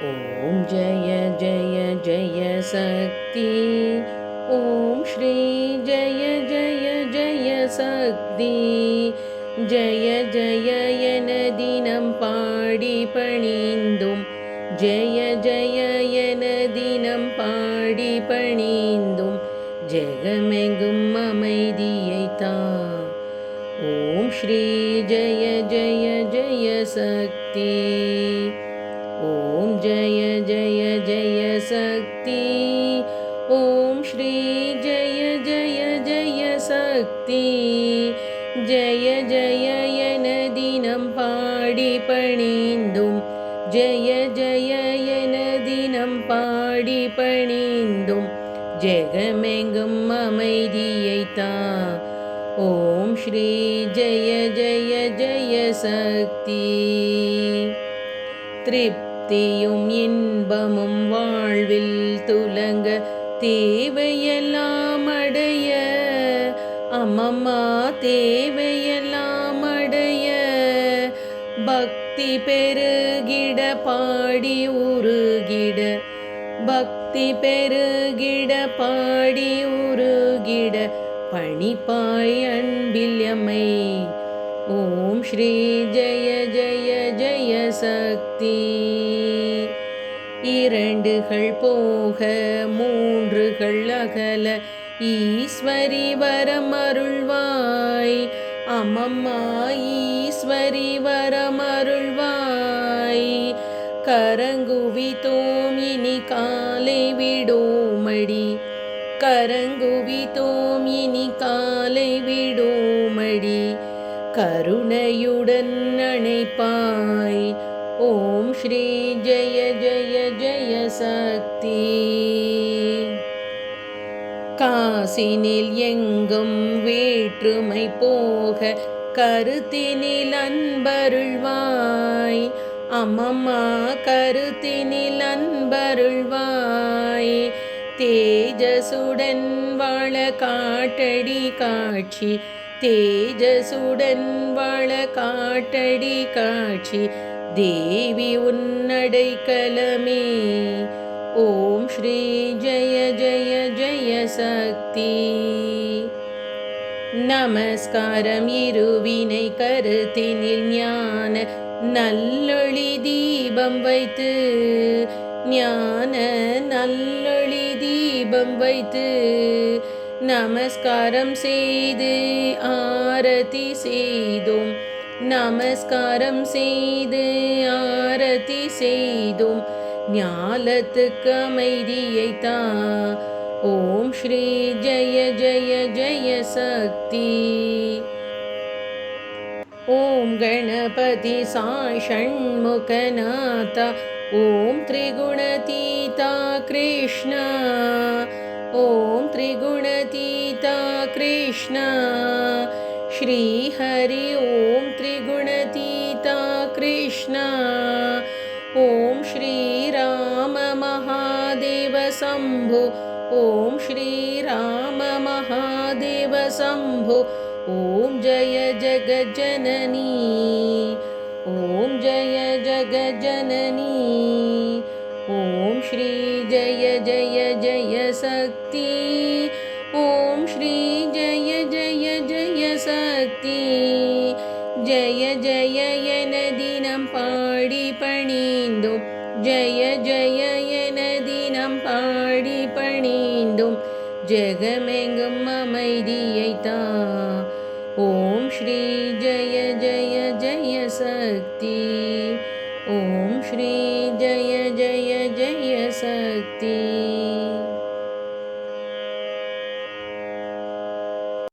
ॐ जय जय जय शक्ति। ॐ श्री जय जय जय शक्ति। जय जय यीनं पाडिपणीन् जय जय यदिनं पाडिपणीन् जगमेगुं ममैदियैता। ॐ श्री जय जय जय शक्ति। जय जय जय शक्ति। ॐ श्री जय जय जय शक्ति। जय जय यदिनं पाडिपणीन् जय जय यदिनं पाडिपणीन् जगमेङ्गं अमेता ॐ श्री जय जय जय शक्ति। त्रिप् திருப்தியும் இன்பமும் வாழ்வில் துலங்க தேவையெல்லாம் அடைய அம்மம்மா தேவையெல்லாம் அடைய. பக்தி பெருகிட பாடி உருகிட பக்தி பெருகிட பாடி உருகிட பணிப்பாய் அன்பில் எம்மை ஓம் ஸ்ரீ ஜய ஜய ஜய சக்தி. இரண்டுகள் போக மூன்றுகள் அகல ஈஸ்வரி வரமருள்வாய். அம்மம்மா ஈஸ்வரி வரமருள்வாய். கரங்குவித்தோம் இனி காலை விடோமடி. கரங்குவித்தோம் இனி காலை விடோமடி. கருணையுடன் அணைப்பாய். ஓம் ஸ்ரீ ஜெய ஜய ஜய சக்தி. காசினில் எங்கும் வேற்றுமை போக கருத்தினில் அன்பருள்வாய். அம்மம்மா கருத்தினில் அன்பருள்வாய். தேஜசுடன் வாழ காட்டடி காட்சி தேஜசுடன் வாழ காட்டடி காட்சி. தேவி உன்னடை கலமே. ஓம் ஸ்ரீ ஜய ஜய ஜய சக்தி. நமஸ்காரம் இருவினை கருத்தினில் ஞான நல்லொளி தீபம் வைத்து. ஞான நல்லொளி தீபம் வைத்து. நமஸ்காரம் செய்து ஆரதி செய்தோம் நமஸ்காரம் செய்து ஆரதி செய்தோம் ஞாலத்துக்கு அமைதியை தா ஓம் ஸ்ரீ ஜய ஜய ஜய சக்தி ஓம் கணபதி சாய் ஷண்முகநாதா ஓம் திரிகுணதீதா கிருஷ்ணா ॐ त्रिगुणतीता कृष्ण। श्रीहरि ॐ त्रिगुणतीता कृष्ण। ॐ श्रीराम महादेव शम्भु। ॐ श्रीराम महादेव शम्भु। ॐ जय जगजननी ஓம் ஸ்ரீ ஜய ஜய ஜய சக்தி. ஜய ஜய என தினம் பாடி பணிந்தோம். ஜய ஜய என தினம் பாடி பணிந்தோம். ஜெகமெங்கும் அமைதியைத்தா. ஓம் ஸ்ரீ ஜய ஜய ஜய சக்தி. ஓம் ஸ்ரீ ஜய ஜய ஜய சக்தி.